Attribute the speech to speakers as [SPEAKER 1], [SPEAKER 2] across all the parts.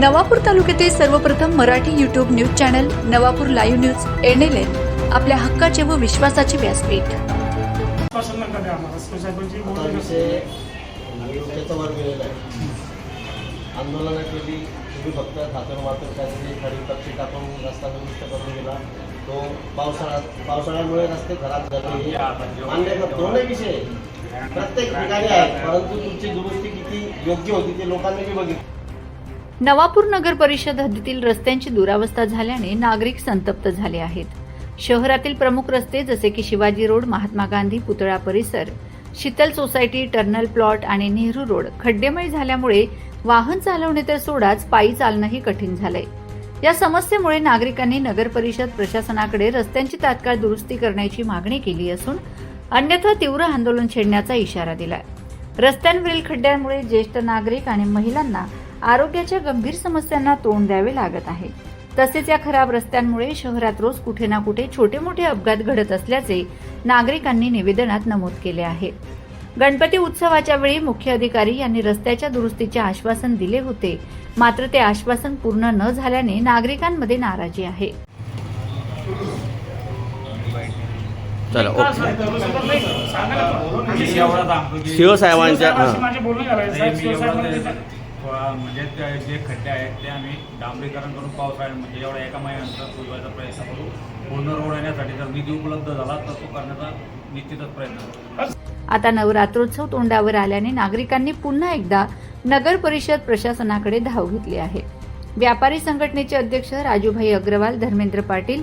[SPEAKER 1] नवापूर तालुक्यातील सर्वप्रथम Marathi YouTube news channel Navapur live news N L N आपल्या हक्काचे व विश्वासाचे व्यासपीठ.
[SPEAKER 2] पासून
[SPEAKER 3] आंदोलनं केली तुम्ही फक्त खातर मात्र काहीतरी खडी पक्षी टाकून रस्ता दुरुस्त करून गेला. तो पावसाळा पावसाळ्यामुळे रस्ते खराब झाले मान्य करतो नाही विषय प्रत्येक ठिकाणी आहे परंतु तुमची दुरुस्ती किती योग्य होती ते लोकांनी बी बघितलं.
[SPEAKER 1] नवापूर नगर परिषद हद्दीतील रस्त्यांची दुरावस्था झाल्याने नागरिक संतप्त झाले आहेत. शहरातील प्रमुख रस्ते जसे की शिवाजी रोड महात्मा गांधी पुतळा परिसर शीतल सोसायटी टर्नल प्लॉट आणि नेहरू रोड खड्डेमय झाल्यामुळे वाहन चालवणे तर सोडाच पायी चालणंही कठीण झालंय. या समस्येमुळे नागरिकांनी नगर परिषद प्रशासनाकडे रस्त्यांची तात्काळ दुरुस्ती करण्याची मागणी केली असून अन्यथा तीव्र आंदोलन छेडण्याचा इशारा दिलाय. रस्त्यांवरील खड्ड्यांमुळे ज्येष्ठ नागरिक आणि महिलांना आरोग्याच्या गंभीर समस्यांना तोंड द्यावे लागत आहे. तसेच या खराब रस्त्यांमुळे शहरात रोज कुठे ना कुठे छोटे मोठे अपघात घडत असल्याचे नागरिकांनी निवेदनात नमूद केले आहे. गणपती उत्सवाच्या वेळी मुख्य अधिकारी यांनी रस्त्याच्या दुरुस्तीचे आश्वासन दिले होते. मात्र ते आश्वासन पूर्ण न झाल्याने नागरिकांमध्ये नाराजी आहे.
[SPEAKER 4] चला
[SPEAKER 2] का
[SPEAKER 5] थोडा म्हणजे ते जे खड्डे आहेत ते आम्ही डांबरीकरण करून पावसाळ्यात म्हणजे एवढ्या एका महिन्यानंतर पुरवायचा प्रयत्न करू. पूर्ण रोड येण्यासाठी जर निधी उपलब्ध झाला तर तो करण्याचा निश्चितच प्रयत्न करू.
[SPEAKER 1] आता नवरात्रोत्सव तोंडावर आल्याने नागरिकांनी पुन्हा एकदा नगर परिषद प्रशासनाकडे धाव घेतली आहे. व्यापारी संघटनेचे अध्यक्ष राजूभाई अग्रवाल धर्मेंद्र पाटील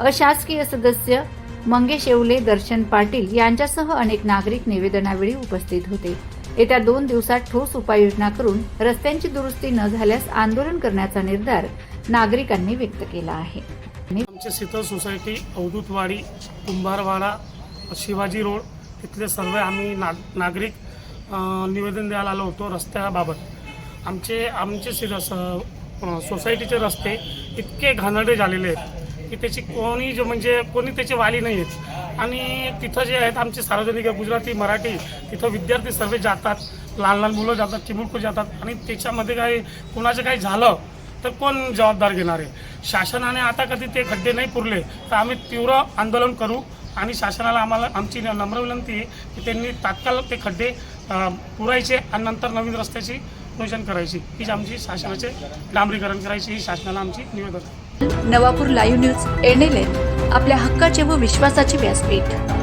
[SPEAKER 1] अशासकीय सदस्य मंगेश येवले दर्शन पाटील यांच्यासह अनेक नागरिक निवेदनावेळी उपस्थित होते. येत्या दोन दिवसात ठोस उपाययोजना करून रस्त्यांची दुरुस्ती न झाल्यास आंदोलन करण्याचा निर्धार नागरिकांनी व्यक्त केला आहे.
[SPEAKER 2] आमची शीतल सोसायटी अवधूतवाडी कुंभारवाडा शिवाजी रोड तिथले सर्व आम्ही ना नागरिक निवेदन द्यायला आलो होतो रस्त्याबाबत. आमचे आमचे स- सोसायटीचे रस्ते इतके घाणडे झालेले आहेत. की त्याची कोणी जो म्हणजे कोणी त्याचे वाली नाही आहेत. आणि तिथं जे आहेत आमचे सार्वजनिक गुजराती मराठी तिथं विद्यार्थी सर्व जातात. लहान लहान मुलं जातात चिमुळकू जातात. आणि त्याच्यामध्ये काही कुणाचं काही झालं तर कोण जबाबदार घेणार आहे? शासनाने आता कधी ते खड्डे नाही पुरले तर आम्ही तीव्र आंदोलन करू. आणि शासनाला आम्हाला आमची नम्र विनंती आहे की त्यांनी तात्काळ ते खड्डे पुरायचे आणि नंतर नवीन रस्त्याची नियोजन करायची. हीच आमची शासनाचे डांबरीकरण करायची. ही शासनाला आमची निवेदन आहे.
[SPEAKER 1] नवापूर लाईव्ह न्यूज एनएलएन आपल्या हक्काचे व विश्वासाचे व्यासपीठ.